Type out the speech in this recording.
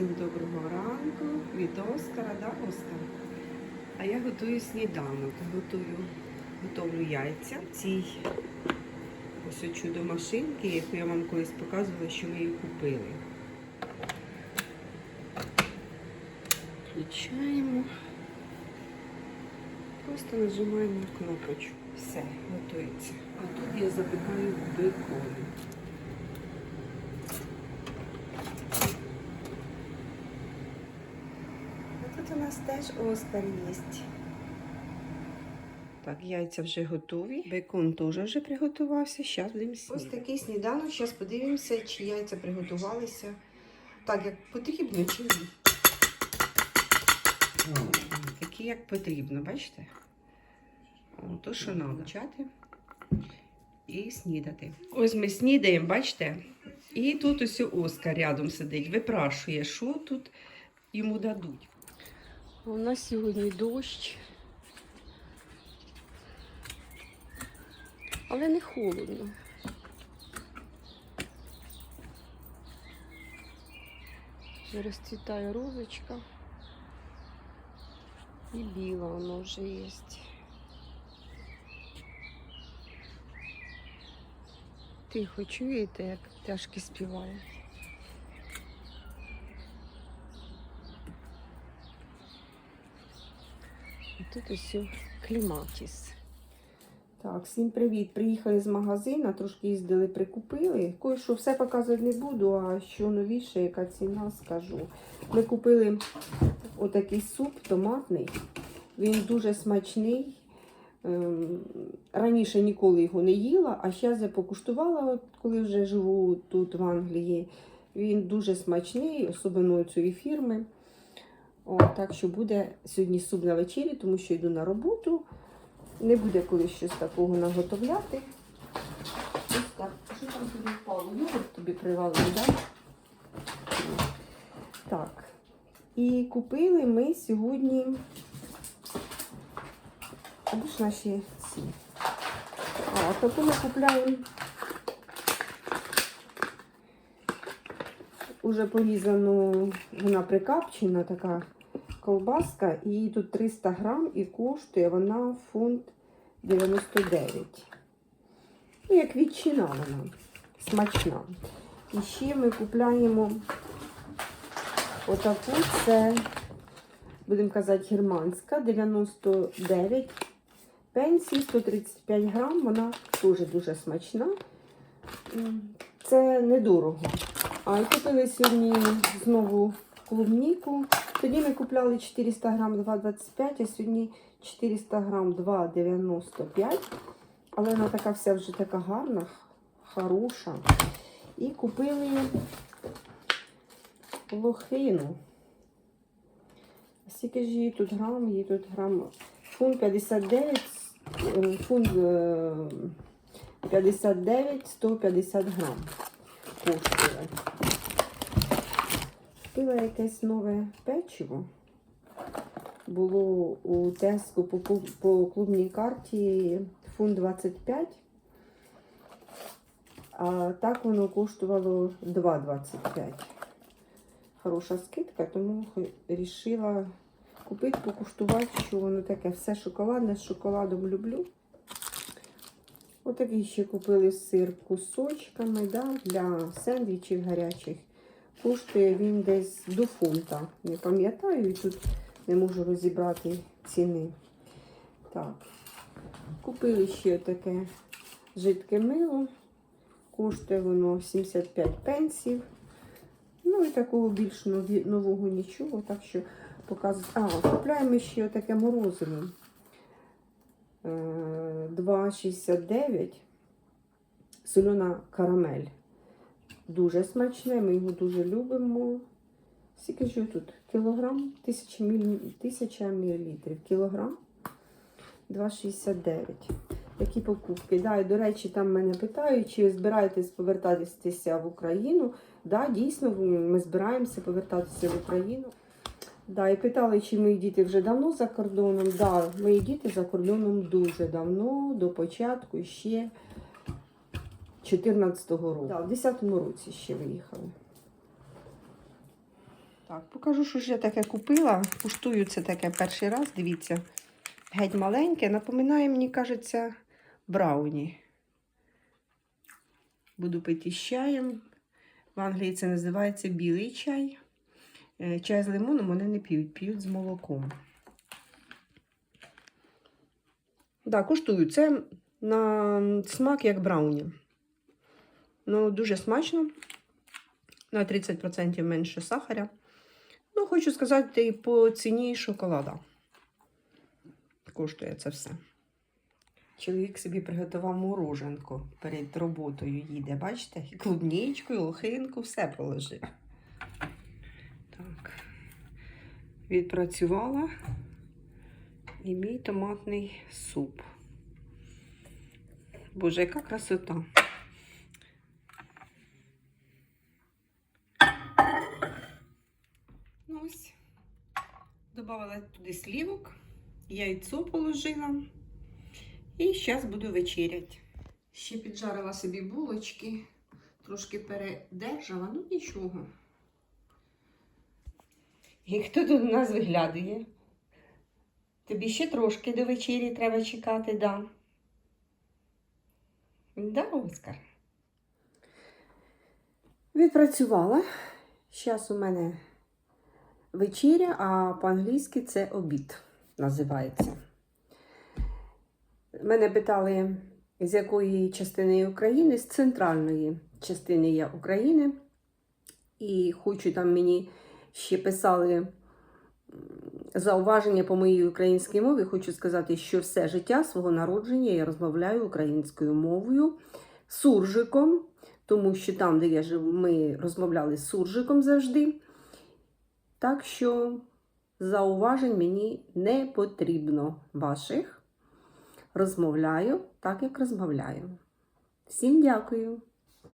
Всім доброго ранку від Оскара да Оскар. А я готую сніданок. Готую, готовлю яйця цій ось чудо машинки, яку я вам колись показувала, що ми її купили. Включаємо. Просто нажимаємо кнопочку. Все, готується. А тут я запікаю бекон. А тут у нас теж Оскар є. Так, яйця вже готові. Бекон теж вже приготувався. Зараз будемо снідати. Ось такий сніданок. Зараз подивимося, чи яйця приготувалися так, як потрібно, чи ні. Такі, як потрібно, бачите? О, то, що треба. Почати і снідати. Ось ми снідаємо, бачите? І тут ось Оскар рядом сидить, випрашує, що тут йому дадуть. У нас сьогодні дощ. Але не холодно. Вже розцвітає розочка. І біла воно вже є. Тихо чуєте, як пташки співають. І тут ось кліматіс. Так, всім привіт. Приїхали з магазину, трошки їздили, прикупили. Кое-що все показувати не буду, а що новіше, яка ціна, скажу. Ми купили отакий суп томатний. Він дуже смачний. Ем, Раніше ніколи його не їла, а зараз я покуштувала, коли вже живу тут в Англії. Він дуже смачний, особливо цієї фірми. О, так що буде сьогодні суп на вечері, тому що йду на роботу. Не буде коли щось такого наготовляти. Ось так. Що там тобі впало? Йогурт тобі привалили, так? Так. І купили ми сьогодні. А де ж наші? А, таку ми купляємо. Уже порізану, вона прикапчена така ковбаска, і тут 300 грам і коштує вона фунт 99. Ну, як ветчина вона, смачна. І ще ми купляємо отаку, це, будемо казати, германська, 99 пенсій, 135 грам, вона теж дуже смачна. Це недорого. А купили сьогодні знову клубніку. Тоді ми купляли 400 грам 2,25, а сьогодні 400 грам 2,95. Але вона така вся вже така гарна, хороша. І купили лохину. Скільки ж її тут грам? Її тут грам фунт 59, е, фунт е, 59, 150 грам коштує. Купила якесь нове печиво. Було у Теску по, по клубній карті фунт 25. А так воно коштувало 2,25. Хороша скидка, тому вирішила купити, покуштувати, що воно таке. Все шоколадне з шоколадом люблю. Отакий ще купили сир кусочками да, для сендвічів гарячих. Коштує він десь до фунта. Не пам'ятаю, і тут не можу розібрати ціни. Так. Купили ще таке жидке мило. Коштує воно 75 пенсів. Ну і такого більш нового нічого. Так що показую. А, купляємо ще таке морозиво. Е, 2,69. Солена карамель. Дуже смачне, ми його дуже любимо. Скільки ж тут? Кілограм? Тисяча, мілі... Мілілітрів. Кілограм 2,69. Такі покупки. Да, і, до речі, там мене питають, чи збираєтесь повертатися в Україну. Да, дійсно, ми збираємося повертатися в Україну. Да, і питали, чи мої діти вже давно за кордоном. Да, мої діти за кордоном дуже давно, до початку ще 14-го року. Да, в 10-му році ще виїхали. Так, покажу, що ж я таке купила. Куштую це таке перший раз. Дивіться. Геть маленьке. Напоминає, мені кажеться, брауні. Буду пити з чаєм. В Англії це називається білий чай. Е, Чай з лимоном вони не п'ють, п'ють з молоком. Так, куштую. Це на смак як брауні. Ну, дуже смачно. На 30% менше сахаря. Ну, хочу сказати, і по ціні шоколада. Коштує це все. Чоловік собі приготував мороженку перед роботою їде. Бачите? І клубничку, і лохинку, все положив. Так. Відпрацювала. І мій томатний суп. Боже, яка красота. Ну ось. Добавила туди слівок, яйцо положила. І зараз буду вечеряти. Ще піджарила собі булочки, трошки передержала, ну нічого. І хто тут у нас виглядає? Тобі ще трошки до вечері треба чекати, да. Да, Оскар. Відпрацювала. Зараз у мене вечеря, а по-англійськи це обід називається. Мене питали, з якої частини України, з центральної частини я України. І хочу там мені ще писали зауваження по моїй українській мові. Хочу сказати, що все життя свого народження я розмовляю українською мовою суржиком, тому що там, де я живу, ми розмовляли з суржиком завжди. Так що зауважень мені не потрібно ваших. Розмовляю так, як розмовляю. Всім дякую!